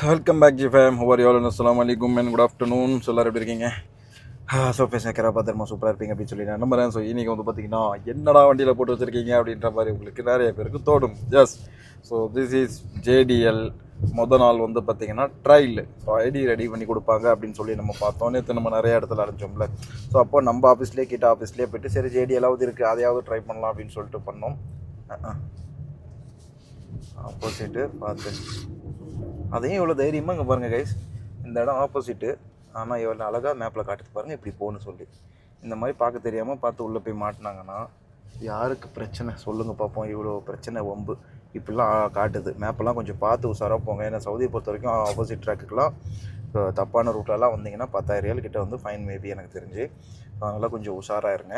Welcome back G fam ஹவர் யோல் அஸ்லாம் வலைக்கும் மேன் குட் ஆஃப்டர்நூன் சொல்லார் எப்படி இருக்கீங்க? ஸோ பேசுகிறேன் கிராபா சூப்பராக இருப்பீங்க அப்படின்னு சொல்லி நான் நம்புறேன். ஸோ இன்றைக்கி வந்து பார்த்தீங்கன்னா என்னடா வண்டியில் போட்டு வச்சுருக்கீங்க அப்படின்ற மாதிரி உங்களுக்கு நிறைய பேருக்கு தோடும் yes so this is JDL மொதல் நாள் வந்து பார்த்தீங்கன்னா ட்ரையல் ஸோ ஐடி ரெடி பண்ணி கொடுப்பாங்க அப்படின்னு சொல்லி நம்ம பார்த்தோம். நேற்று நம்ம நிறைய இடத்துல அடைஞ்சோம்ல. ஸோ அப்போ நம்ம ஆஃபீஸ்லேயே கிட்ட ஆஃபீஸ்லேயே போயிட்டு சரி ஜேடிஎல்லாவது இருக்குது அதையாவது ட்ரை பண்ணலாம் அப்படின்னு சொல்லிட்டு பண்ணோம். ஆப்போசிட்டு பார்த்து. அதையும் இவ்வளோ தைரியமாக இங்கே பாருங்கள் கைஸ் இந்த இடம் ஆப்போசிட்டு ஆனால் இவ்வளோ அழகாக மேப்பில் காட்டுது பாருங்கள் இப்படி போகணும்னு சொல்லி. இந்த மாதிரி பார்க்க தெரியாமல் பார்த்து உள்ளே போய் மாட்டினாங்கன்னா யாருக்கு பிரச்சனை? சொல்லுங்கள் பார்ப்போம் இவ்வளோ பிரச்சனை வம்பு. இப்படிலாம் காட்டுது. மேப்பெல்லாம் கொஞ்சம் பார்த்து உஷாராக போங்க. ஏன்னா சவுதியை பொறுத்த வரைக்கும் ஆப்போசிட் ட்ராக்குக்கெலாம் இப்போ தப்பான ரூட்லலாம் வந்தீங்கன்னா பத்தாயிரம் ரியால் கிட்ட வந்து ஃபைன் மேபி எனக்கு தெரிஞ்சு. அதனால் கொஞ்சம் உஷாராக இருங்க.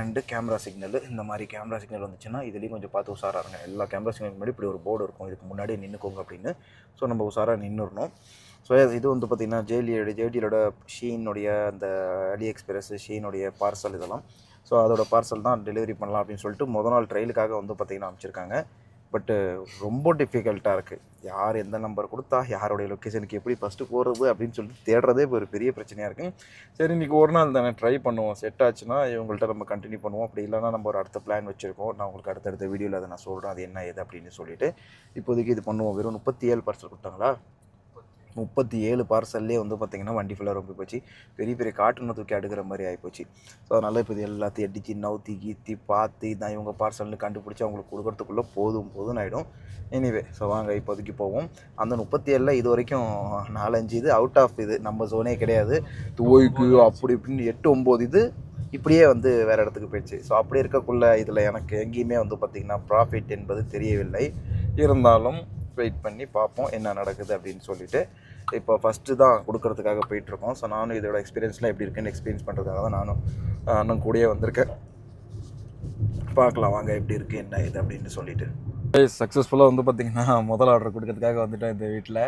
அண்டு கேமரா சிக்னல் இந்த மாதிரி கேமரா சிக்னல் வந்துச்சுன்னா இதுலேயும் கொஞ்சம் பார்த்து உஷாராக இருங்க எல்லா கேமரா சிக்னல் முன்னாடி இப்படி ஒரு போர்டு இருக்கும். இதுக்கு முன்னாடியே நின்றுக்கோங்க அப்படின்னு. ஸோ நம்ம உஷாராக நின்றுடணும் ஸோ இது வந்து பார்த்திங்கன்னா ஜேடியோட ஜேடியோட ஷீனுடைய அந்த அலி எக்ஸ்பிரஸ் ஷீனுடைய பார்சல் இதெல்லாம். ஸோ அதோட பார்சல் தான் டெலிவரி பண்ணலாம் அப்படின்னு சொல்லிட்டு முத நாள் ட்ரெயிலுக்காக வந்து பார்த்திங்கன்னா அமைச்சிருக்காங்க பட்டு ரொம்ப டிஃபிகல்ட்டாக இருக்குது யார் எந்த நம்பர் கொடுத்தா யாருடைய லொக்கேஷனுக்கு எப்படி ஃபஸ்ட்டு போகிறது அப்படின்னு சொல்லிட்டு தேடுறதே இப்போ ஒரு பெரிய பிரச்சனையாக இருக்குது சரி இன்றைக்கி ஒரு நாள் தானே ட்ரை பண்ணுவோம். செட் ஆச்சுன்னா இவங்கள்ட்ட நம்ம கண்டினியூ பண்ணுவோம். அப்படி இல்லைன்னா நம்ம ஒரு அடுத்த பிளான் வச்சுருக்கோம். நான் உங்களுக்கு அடுத்தடுத்த வீடியோவில் அதை நான் சொல்கிறேன் அது என்ன ஏது அப்படின்னு சொல்லிட்டு இப்போதைக்கு இது பண்ணுவோம். வெறும் முப்பத்தி ஏழு பர்சன்ட் கொடுத்தாங்களா? முப்பத்தி ஏழு பார்சல்லே வந்து பார்த்திங்கன்னா வண்டி ஃபுல்லாக ரொம்ப போச்சு. பெரிய பெரிய காட்டுன்னு தூக்கி அடுக்கிற மாதிரி ஆகிப்போச்சு ஸோ அதனால் இப்போ இது எல்லாத்தையும் அடித்து நவுத்தி கீத்தி பார்த்து இதான் இவங்க பார்சல்னு கண்டுபிடிச்சி அவங்களுக்கு கொடுக்கறதுக்குள்ளே போதும் போதும் ஆகிடும் எனிவே ஸோ வாங்க இப்போதைக்கு போவோம். அந்த முப்பத்தி ஏழில் இது வரைக்கும் நாலஞ்சு இது அவுட் ஆஃப் இது. நம்ம ஜோனே கிடையாது. துவைக்கு அப்படி இப்படின்னு எட்டு ஒம்பது இது இப்படியே வந்து வேறு இடத்துக்கு போயிடுச்சு. ஸோ அப்படி இருக்கக்குள்ள இதில் எனக்கு எங்கேயுமே வந்து பார்த்திங்கன்னா ப்ராஃபிட் என்பது தெரியவில்லை. இருந்தாலும் வெயிட் பண்ணி பார்ப்போம் என்ன நடக்குது அப்படின்னு சொல்லிட்டு. இப்போ ஃபஸ்ட்டு தான் கொடுக்கறதுக்காக போயிட்டுருக்கோம். ஸோ நானும் இதோட எக்ஸ்பீரியன்ஸ்லாம் எப்படி இருக்குன்னு எக்ஸ்பீரியன்ஸ் பண்ணுறதுக்காக தான் நானும் ஆஹ், அண்ணன் கூடயே வந்திருக்கேன். பார்க்கலாம் வாங்க எப்படி இருக்குது என்ன இது அப்படின்னு சொல்லிட்டு. சக்ஸஸ்ஃபுல்லாக வந்து பார்த்திங்கன்னா முதல் ஆர்டர் கொடுக்கறதுக்காக வந்துட்டேன் இந்த வீட்டில்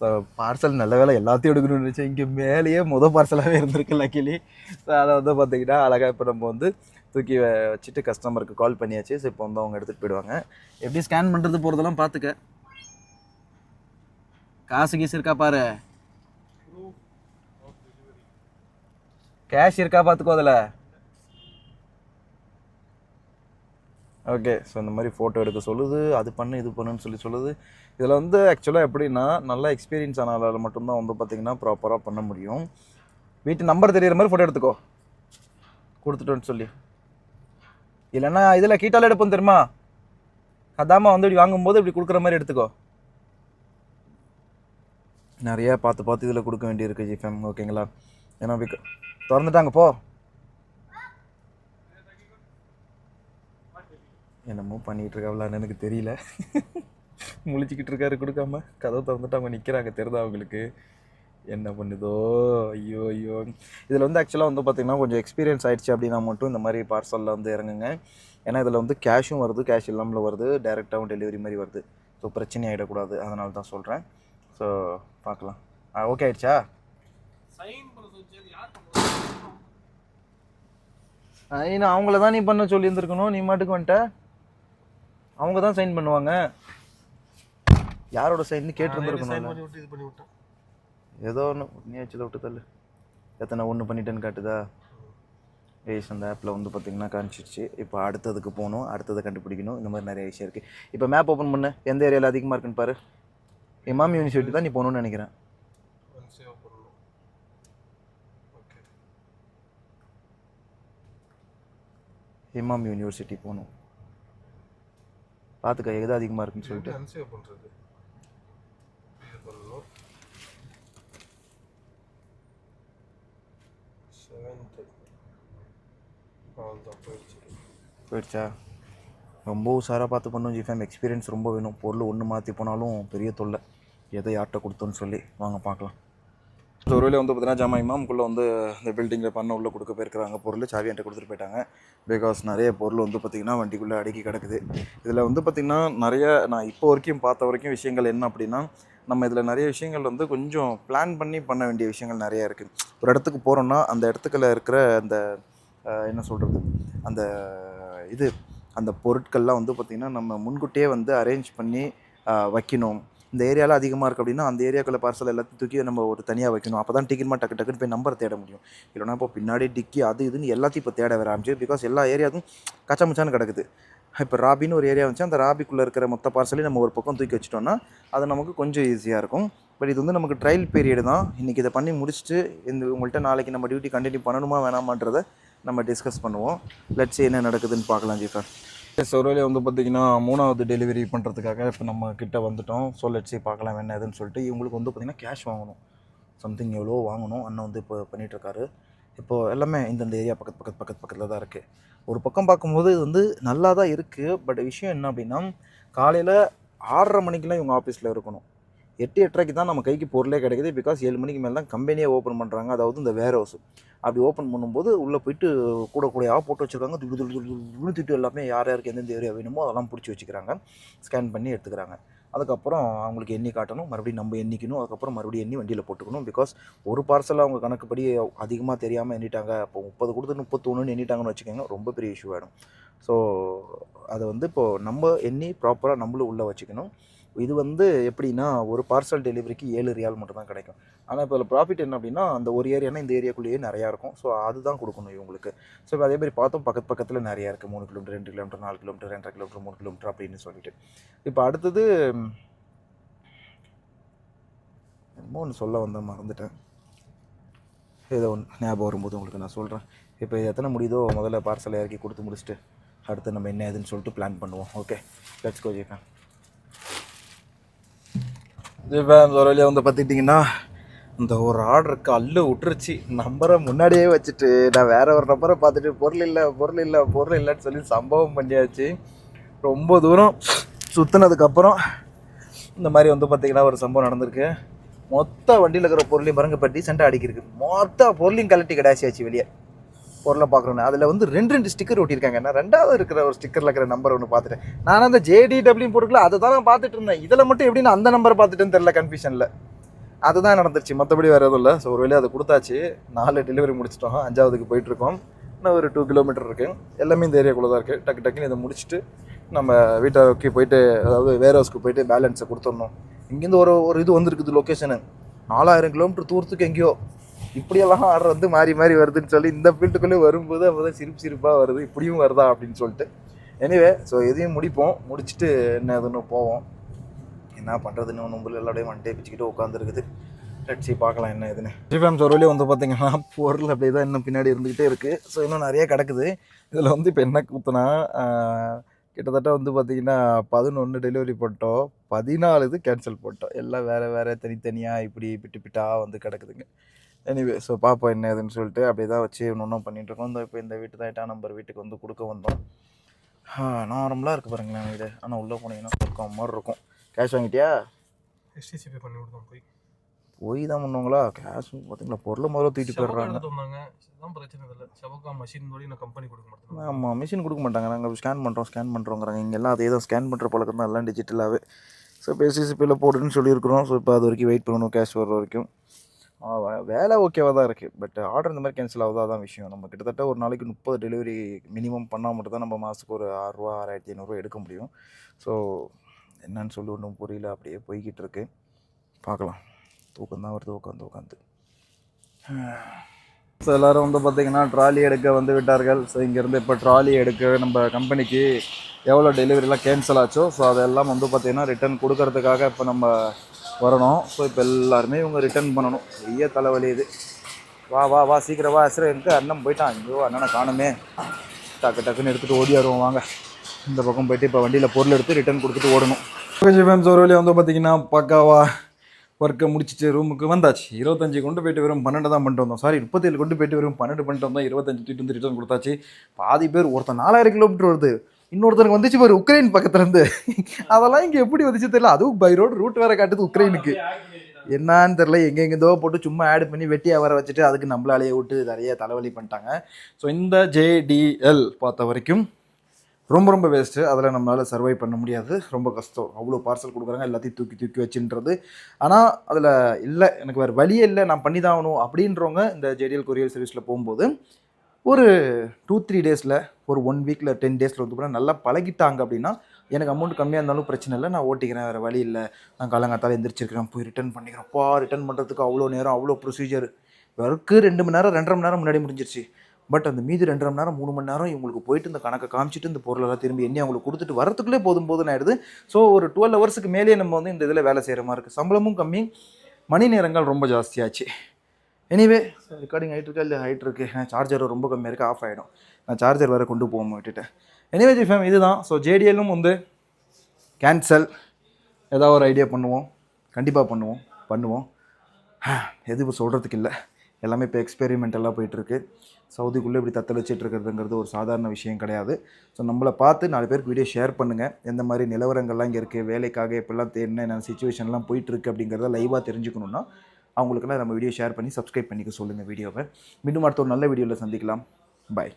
ஸோ பார்சல் நல்ல வேலை எல்லாத்தையும் எடுக்கணும்னு நினச்சேன். இங்கே மேலேயே முதல் பார்சலாகவே இருந்திருக்கு லக்கிலி ஸோ அதை வந்து பார்த்திங்கன்னா அழகாக இப்போ நம்ம வந்து தூக்கி வச்சுட்டு கஸ்டமருக்கு கால் பண்ணியாச்சு. ஸோ இப்போ வந்து அவங்க எடுத்துகிட்டு போயிடுவாங்க. எப்படி ஸ்கேன் பண்ணுறது போகிறதெல்லாம் பார்த்துக்க காசு கீசு இருக்கா பாரு. கேஷ் இருக்கா பார்த்துக்கோ அதில். ஓகே ஸோ இந்த மாதிரி ஃபோட்டோ எடுக்க சொல்லுது அது பண்ணு இது பண்ணுன்னு சொல்லி சொல்லுது. இதில் வந்து ஆக்சுவலாக எப்படின்னா நல்லா எக்ஸ்பீரியன்ஸ் ஆனால மட்டும்தான் வந்து பார்த்திங்கன்னா ப்ராப்பராக பண்ண முடியும். வீட்டு நம்பர் தெரியிற மாதிரி ஃபோட்டோ எடுத்துக்கோ. கொடுத்துட்டோன்னு சொல்லி. இல்லைன்னா இதில் கீட்டால் எடுப்போம் தெரியுமா? அதாம்மா வந்து இப்படி வாங்கும்போது இப்படி கொடுக்குற மாதிரி எடுத்துக்கோ. நிறையா பார்த்து பார்த்து இதில் கொடுக்க வேண்டியிருக்கு ஜிஃபேம் ஓகேங்களா? ஏன்னா விக்க திறந்துட்டாங்க போ. என்னமோ பண்ணிகிட்டு இருக்காங்களான்னு எனக்கு தெரியல. முழிச்சிக்கிட்டு இருக்காரு கொடுக்காம. கதவு திறந்துட்டு அவங்க நிற்கிறாங்க தெரியுதா அவங்களுக்கு என்ன பண்ணுதோ? ஐயோ ஐயோ. இதில் வந்து ஆக்சுவலாக வந்து பார்த்திங்கன்னா கொஞ்சம் எக்ஸ்பீரியன்ஸ் ஆகிடுச்சு அப்படின்னா மட்டும் இந்த மாதிரி பார்சலில் வந்து இறங்குங்க. ஏன்னா இதில் வந்து கேஷும் வருது கேஷ் இல்லாமல் வருது டேரெக்டாகவும் டெலிவரி மாதிரி வருது. ஸோ பிரச்சனை ஆகிடக்கூடாது அதனால தான் சொல்கிறேன் ஸோ பார்க்கலாம். ஆ ஓகே ஆயிடுச்சா? ஐயா அவங்கள தான் நீ பண்ண சொல்லியிருந்துருக்கணும். நீ மாட்டுக்கு வந்துட்ட. அவங்க தான் சைன் பண்ணுவாங்க. யாரோட சைன் கேட்டுருந்துருக்கணும் இது பண்ணி விட்டேன். ஏதோ ஒன்று நீ வச்சதை விட்டு தள்ளு. எத்தனை ஒன்று பண்ணிட்டேன்னு காட்டுதா? ஏஸ் அந்த ஆப்பில் வந்து பார்த்தீங்கன்னா காமிச்சிடுச்சு இப்போ அடுத்ததுக்கு போகணும். அடுத்ததை கண்டுபிடிக்கணும். இந்த மாதிரி நிறைய விஷயம் இருக்குது இப்போ மேப் ஓப்பன் பண்ணு. எந்த ஏரியாவில் அதிகமாக இருக்குன்னு பாரு. இமாம் யூனிவர்சிட்டி தான் நீ போகணும்னு நினைக்கிறேன். இமாம் யூனிவர்சிட்டி போகணும். பார்த்துக்க எது அதிகமாக இருக்குன்னு சொல்லிட்டு. போயிடுச்சா? ரொம்ப உஷாராக பார்த்து பண்ணும் ஜிஃபேம் எக்ஸ்பீரியன்ஸ் ரொம்ப வேணும். பொருள் ஒன்று மாற்றி போனாலும் பெரிய தொல்லை. எதை யார்கிட்ட கொடுத்தோன்னு சொல்லி. வாங்க பார்க்கலாம். ஸோ ஒரு வந்து பார்த்தீங்கன்னா ஜாமா இமாமுக்குள்ளே வந்து இந்த பில்டிங்கில் பண்ண உள்ளே கொடுக்க போயிருக்கிறாங்க. பொருள் சாவி என்கிட்ட கொடுத்துட்டு போயிட்டாங்க. பிகாஸ் நிறைய பொருள் வந்து பார்த்திங்கன்னா வண்டிக்குள்ளே அடுக்கி கிடக்குது. இதில் வந்து பார்த்திங்கன்னா நிறைய நான் இப்போ வரைக்கும் பார்த்த வரைக்கும் விஷயங்கள் என்ன அப்படின்னா நம்ம இதில் நிறைய விஷயங்கள் வந்து கொஞ்சம் பிளான் பண்ணி பண்ண வேண்டிய விஷயங்கள் நிறையா இருக்குது ஒரு இடத்துக்கு போகிறோன்னா அந்த இடத்துக்குள்ள இருக்கிற அந்த என்ன சொல்கிறது அந்த இது அந்த பொருட்கள்லாம் வந்து பார்த்திங்கன்னா நம்ம முன்கூட்டியே வந்து அரேஞ்ச் பண்ணி வைக்கணும். இந்த ஏரியாவில் அதிகமாக இருக்குது அப்படின்னா அந்த ஏரியாக்குள்ள பார்சல் எல்லாத்தையும் தூக்கி நம்ம ஒரு தனியாக வைக்கணும். அப்போ தான் டிக்கெட் டக்கு டக்குன்னு போய் நம்பர் தேட முடியும். இல்லைனா இப்போ பின்னாடி டிக்கி அது இதுன்னு எல்லாத்தையும் இப்போ தேட வர ஆரம்பிச்சு பிகாஸ் எல்லா ஏரியாவுக்கும் கச்சமுச்சான்னு கிடக்குது. இப்போ ராபின்னு ஒரு ஏரியா வந்துச்சு. அந்த ராபிக்குள்ளே இருக்கிற மொத்த பார்சலையும் நம்ம ஒரு பக்கம் தூக்கி வச்சிட்டோம்னா அது நமக்கு கொஞ்சம் ஈஸியாக இருக்கும். பட் இது வந்து நமக்கு ட்ரையல் பீரியட் தான். இன்றைக்கி இதை பண்ணி முடிச்சுட்டு இந்த உங்கள்கிட்ட நாளைக்கு நம்ம டியூட்டி கண்டினியூ பண்ணணுமா வேணாமான்றதை நம்ம டிஸ்கஸ் பண்ணுவோம். லட்சி என்ன நடக்குதுன்னு பார்க்கலாம் ஜீஃபர். சொரோலியா வந்து பார்த்திங்கன்னா மூணாவது டெலிவரி பண்ணுறதுக்காக இப்போ நம்ம கிட்டே வந்துட்டோம். ஸோ லட்சி பார்க்கலாம் என்ன ஏதுன்னு சொல்லிட்டு இவங்களுக்கு வந்து பார்த்திங்கன்னா கேஷ் வாங்கணும். சம்திங் எவ்வளோ வாங்கணும். அண்ணன் வந்து இப்போ பண்ணிகிட்ருக்காரு இப்போது எல்லாமே இந்தந்த ஏரியா பக்கத்து பக்கத்து பக்கத்து பக்கத்தில் தான் இருக்குது ஒரு பக்கம் பார்க்கும்போது இது வந்து நல்லா தான் இருக்குது பட் விஷயம் என்ன அப்படின்னா காலையில் ஆறரை மணிக்கெலாம் இவங்க ஆஃபீஸில் இருக்கணும். எட்டு எட்டரைக்கு தான் நம்ம கைக்கு பொருளே கிடைக்குது. பிகாஸ் ஏழு மணிக்கு மேலே தான் கம்பெனியே ஓப்பன் பண்ணுறாங்க அதாவது இந்த வேர் ஹவுஸ் அப்படி ஓப்பன் பண்ணும்போது உள்ளே போயிட்டு கூட கூடையாக போட்டு வச்சுருக்காங்க. துடு துடு துடு திட்டு எல்லாமே யார் யாருக்கு எந்தெந்த ஏரியா வேணுமோ அதெல்லாம் பிடிச்சி வச்சுக்கிறாங்க. ஸ்கேன் பண்ணி எடுத்துக்கிறாங்க. அதுக்கப்புறம் அவங்களுக்கு எண்ணி காட்டணும். மறுபடியும் நம்ம எண்ணிக்கணும். அதுக்கப்புறம் மறுபடியும் எண்ணி வண்டியில் போட்டுக்கணும். பிகாஸ் ஒரு பார்சல் அவங்க கணக்குப்படி அதிகமாக தெரியாமல் எண்ணிட்டாங்க. இப்போ முப்பது கொடுத்து முப்பத்தொன்றுன்னு எண்ணிட்டாங்கன்னு வச்சுக்கோங்க. ரொம்ப பெரிய இஷ்யூ ஆகிடும் ஸோ அதை வந்து இப்போது நம்ம எண்ணி ப்ராப்பராக நம்மளும் உள்ளே வச்சுக்கணும். இது வந்து எப்படின்னா ஒரு பார்சல் டெலிவரிக்கு ஏழு ரியால் மட்டும் தான் கிடைக்கும். ஆனால் இப்போ ப்ராஃபிட் என்ன அப்படின்னா அந்த ஒரு ஏரியானா இந்த ஏரியாக்குள்ளேயே நிறையா இருக்கும். ஸோ அதுதான் கொடுக்கணும் இவங்களுக்கு. ஸோ இப்போ அதே மாதிரி பார்த்தோம் பக்கத்து பக்கத்தில் நிறையா இருக்குது மூணு கிலோமீட்டர் ரெண்டு கிலோமீட்டர் நாலு கிலோமீட்டர் ரெண்டரை கிலோமீட்டர் மூணு கிலோமீட்டர் அப்படின்னு சொல்லிட்டு. இப்போ அடுத்தது ஒன்று சொல்ல வந்தேன் மறந்துட்டேன். ஏதோ ஒன்று ஞாபகம் வரும்போது உங்களுக்கு நான் சொல்கிறேன் இப்போ எத்தனை முடியுதோ முதல்ல பார்சலை இறக்கி கொடுத்து முடிச்சுட்டு அடுத்து நம்ம என்ன ஏதுன்னு சொல்லிட்டு பிளான் பண்ணுவோம். ஓகே லெட்ஸ் கோ இப்போ ஒரு வழியாக வந்து பார்த்துக்கிட்டிங்கன்னா இந்த ஒரு ஆர்டருக்கு அல்லு விட்டுருச்சு. நம்பரை முன்னாடியே வச்சுட்டு நான் வேற ஒரு நம்பரை பார்த்துட்டு பொருள் இல்லை பொருள் இல்லை பொருள் இல்லைன்னு சொல்லி சம்பவம் பண்ணியாச்சு. ரொம்ப தூரம் சுற்றுனதுக்கப்புறம் இந்த மாதிரி வந்து பார்த்திங்கன்னா ஒரு சம்பவம் நடந்திருக்கு. மொத்த வண்டியில் இருக்கிற பொருளையும் பாருங்க இப்போ டீசெண்டாக அடிக்கிருக்கு. மொத்த பொருளையும் கழட்டி கடாசியாச்சு வெளியே. பொருளை பார்க்குறோன்னு அதில் வந்து ரெண்டு ரெண்டு ஸ்டிக்கர் ஒட்டியிருக்காங்க. நான் ரெண்டாவது இருக்கிற ஒரு ஸ்டிக்கரில் இருக்கிற நம்பர் ஒன்று பார்த்துட்டேன். நான் அந்த ஜேடிடபிள்யூ பொருட்களை அதை தான் பார்த்துட்டு இருந்தேன். இதில் மட்டும் எப்படி நான் அந்த நம்பர் பார்த்துட்டேன்னு தெரில கன்ஃபியூஷனில் அதுதான் நடந்துருச்சு. மற்றபடி வேறு எதுவும் இல்லை. ஸோ ஒரு வேலையை அதை கொடுத்தாச்சு. நாலு டெலிவரி முடிச்சிட்டோம். அஞ்சாவதுக்கு போயிட்டுருக்கோம். இன்னும் ஒரு டூ கிலோமீட்டர் இருக்குது எல்லாமே இந்த ஏரியாக்குள்ளே தான் இருக்குது டக்கு டக்குன்னு இதை முடிச்சுட்டு நம்ம வீட்டை போயிட்டு அதாவது வேர் ஹவுஸ்க்கு போயிட்டு பேலன்ஸை கொடுத்துடணும். இங்கேருந்து ஒரு ஒரு இது வந்திருக்குது லொக்கேஷனு நாலாயிரம் கிலோமீட்டர் தூரத்துக்கு எங்கேயோ. இப்படியெல்லாம் ஆர்டர் வந்து மாறி மாறி வருதுன்னு சொல்லி இந்த ஃபீல்டுக்குள்ளே வரும்போது அப்போ தான் சிரிப்பு சிரிப்பாக வருது. இப்படியும் வருதா அப்படின்னு சொல்லிட்டு. எனிவே ஸோ எதையும் முடிப்போம். முடிச்சுட்டு என்ன எதுன்னு போவோம். என்ன பண்ணுறதுன்னு ஒன்றும் எல்லாரையும் வந்துட்டே பிச்சுக்கிட்டு உட்காந்துருக்குது லட்சி பார்க்கலாம் என்ன எதுன்னு ஜிஃபேம் சொருவிலே வந்து பார்த்தீங்கன்னா பொருள் அப்படியே தான் இன்னும் பின்னாடி இருந்துக்கிட்டே இருக்குது ஸோ இன்னும் நிறைய கிடக்குது. இதில் வந்து இப்போ என்ன கூத்துனா கிட்டத்தட்ட வந்து பார்த்திங்கன்னா பதினொன்று டெலிவரி போட்டோம். பதினாலு இது கேன்சல் போட்டோம். எல்லாம் வேறு வேறு தனித்தனியாக இப்படி பிட்டு பிட்டாக வந்து கிடக்குதுங்க. எனிவே ஸோ பார்ப்போம் என்ன ஏதுன்னு சொல்லிட்டு அப்படியே தான் வச்சு ஒன்று ஒன்றும் பண்ணிகிட்ருக்கோம் இந்த இப்போ இந்த வீட்டு தான் எட்டாம் நம்பர் வீட்டுக்கு வந்து கொடுக்க வந்தோம். நார்மலாக இருக்குது பாருங்களேன் வீடு. ஆனால் உள்ளே போனீங்கன்னா இருக்கும் மாதிரி இருக்கும். கேஷ் வாங்கிட்டியா? எஸ்டிசி பே பண்ணி விடுதோம் போய். போய் தான் பண்ணுவாங்களா? கேஷ் பார்த்தீங்களா பொருளை முதல்ல தூக்கிட்டு போயிடுறாங்க. பிரச்சனை இல்லை செவக்கா மஷின் நான் கம்பெனி கொடுக்க மாட்டேன் ஆமாம் மிஷின் கொடுக்க மாட்டாங்க. நாங்கள் ஸ்கேன் பண்ணுறோம் ஸ்கேன் பண்ணுறோங்கிறாங்க இங்கே எல்லாம் அதே தான். ஸ்கேன் பண்ணுற பழக்கம் தான் எல்லாம் டிஜிட்டலாகவே ஸோ இப்போ எஸ்சிசிபியில் போடுன்னு சொல்லியிருக்கிறோம். ஸோ இப்போ அது வரைக்கும் வெயிட் பண்ணணும். கேஷ் வர்ற வரைக்கும். வேலை ஓகேவாக தான் இருக்குது பட் ஆர்டர் இந்த மாதிரி கேன்சல் ஆகுதா தான் விஷயம். நம்ம கிட்டத்தட்ட ஒரு நாளைக்கு முப்பது டெலிவரி மினிமம் பண்ணால் மட்டும் தான் நம்ம மாதத்துக்கு ஒரு ஆறுரூவா ஆறாயிரத்தி ஐநூறுரூவா எடுக்க முடியும். ஸோ என்னன்னு சொல்லி ஒன்றும் புரியல. அப்படியே போய்கிட்டு இருக்கு. பார்க்கலாம். தூக்கம் தான் வருது. உட்காந்து உட்காந்து ஸோ எல்லோரும் வந்து பார்த்திங்கன்னா ட்ராலி எடுக்க வந்து விட்டார்கள். ஸோ இங்கேருந்து இப்போ ட்ராலி எடுக்க நம்ம கம்பெனிக்கு எவ்வளோ டெலிவரிலாம் கேன்சல் ஆச்சோ? ஸோ அதெல்லாம் வந்து பார்த்திங்கன்னா ரிட்டர்ன் கொடுக்கறதுக்காக இப்போ நம்ம வரணும். ஸோ இப்போ எல்லாருமே இவங்க ரிட்டர்ன் பண்ணணும். பெரிய தலைவலி இது. வா வா வா சீக்கிரம் வா சார் எங்கே? அண்ணன் போயிட்டான். ஐயோ அண்ணனை காணுமே. டக்கு டக்குன்னு எடுத்துகிட்டு ஓடியாருவோம் வாங்க. இந்த பக்கம் போயிட்டு இப்போ வண்டியில் பொருள் எடுத்து ரிட்டர்ன் கொடுத்துட்டு ஓடணும். கொஞ்சம் ஃபேம்ஸ் ஒரு வழியாக வந்து பார்த்திங்கன்னா பக்காவா ஒர்க்கை முடிச்சுட்டு ரூமுக்கு வந்தாச்சு. இருபத்தஞ்சு கொண்டு போயிட்டு வெறும் பன்னெண்டு தான் பண்ணிட்டு வந்தோம். சாரி முப்பத்தேழு கொண்டு போயிட்டு வெறும் பன்னெண்டு பண்ணிட்டு வந்தோம். இருபத்தஞ்சு தூக்கிட்டு வந்து ரிட்டர்ன் கொடுத்தாச்சு. பாதி பேர் ஒருத்தன் நாலாயிரம் கிலோமீட்டர் வருது. இன்னொருத்தருக்கு வந்துச்சு பாரு உக்ரைன் பக்கத்துல இருந்து அதெல்லாம் இங்கே எப்படி வந்துச்சு தெரியல. அதுவும் பை ரோடு ரூட் வேற காட்டுது உக்ரைனுக்கு. என்னன்னு தெரில எங்கெங்கேதோ போட்டு சும்மா ஆட் பண்ணி வெட்டியாக வர வச்சுட்டு அதுக்கு நம்மளாலேயே விட்டு நிறைய தலைவலி பண்ணிட்டாங்க. ஸோ இந்த ஜேடிஎல் பார்த்த வரைக்கும் ரொம்ப ரொம்ப வேஸ்ட்டு அதில் நம்மளால் சர்வை பண்ண முடியாது. ரொம்ப கஷ்டம். அவ்வளோ பார்சல் கொடுக்குறாங்க. எல்லாத்தையும் தூக்கி தூக்கி வச்சுன்றது. ஆனால் அதில் இல்லை. எனக்கு வேறு வழியே இல்லை. நான் பண்ணி தான் ஆகணும் அப்படின்றவங்க இந்த ஜேடிஎல் கொரியர் சர்வீஸில் போகும்போது ஒரு டூ த்ரீ டேஸில் ஒரு ஒன் வீக்கில் டென் டேஸில் வந்து கூட நல்லா பழகிட்டாங்க அப்படின்னா எனக்கு அமௌண்ட் கம்மியாக இருந்தாலும் பிரச்சனை இல்லை. நான் ஓட்டிக்கிறேன் வேறு வழி இல்லை. நான் காலங்காத்தால் எந்திரிச்சிருக்கிறேன் போய் ரிட்டர்ன் பண்ணிக்கிறேன். பா ரிட்டர்ன் பண்ணுறதுக்கு அவ்வளோ நேரம் அவ்வளோ ப்ரொசீஜர் ஒர்க்கு ரெண்டு மணி நேரம் ரெண்டரை மணி நேரம் முன்னாடி முடிஞ்சிருச்சு. பட் அந்த மீதி ரெண்டரை மணி நேரம் மூணு மணி நேரம் இவங்களுக்கு போயிட்டு இந்த கணக்கை காமிச்சிட்டு இந்த பொருளெல்லாம் திரும்பி எண்ணி அவங்களுக்கு கொடுத்துட்டு வரத்துக்குள்ளே போதும் போதும் ஆயிடுது. ஸோ ஒரு டுவெல் ஹவர்ஸுக்கு மேலேயே நம்ம வந்து இந்த இதில் வேலை செய்கிற மாதிரி இருக்குது சம்பளமும் கம்மி. மணி நேரங்கள் ரொம்ப ஜாஸ்தியாச்சு. எனிவே ரெக்கார்டிங் ஆகிட்டு இருக்கா? இல்லை ஹைட் இருக்குது சார்ஜர் ரொம்ப கம்மியாக இருக்குது ஆஃப் ஆகிடும் நான் சார்ஜர் வேறு கொண்டு போக விட்டுட்டேன் எனிவே ஜி ஃபேம் இதுதான். ஸோ ஜேடிஎல்லும் வந்து கேன்சல் ஏதாவது ஒரு ஐடியா பண்ணுவோம். கண்டிப்பாக பண்ணுவோம். பண்ணுவோம். எது இப்போ சொல்கிறதுக்கு இல்லை. எல்லாமே இப்போ எக்ஸ்பெரிமெண்டெல்லாம் போயிட்டுருக்கு. சவுதிக்குள்ளே இப்படி தத்தளிச்சிட்டு இருக்கிறதுங்கிறது ஒரு சாதாரண விஷயம் கிடையாது. ஸோ நம்மளை பார்த்து நாலு பேருக்கு வீடியோ ஷேர் பண்ணுங்கள் எந்த மாதிரி நிலவரங்கள்லாம் இங்கே இருக்குது வேலைக்காக எப்படிலாம் தேடின என்னென்ன சுச்சுவேஷன்லாம் போயிட்டுருக்கு அப்படிங்கிறத லைவாக தெரிஞ்சுக்கணுன்னா அவங்களுக்குலாம் நம்ம வீடியோ ஷேர் பண்ணி சப்ஸ்கிரைப் பண்ணிக்க சொல்லுங்கள் வீடியோவை மீண்டும் அடுத்த ஒரு நல்ல வீடியோவில் சந்திக்கலாம். பாய்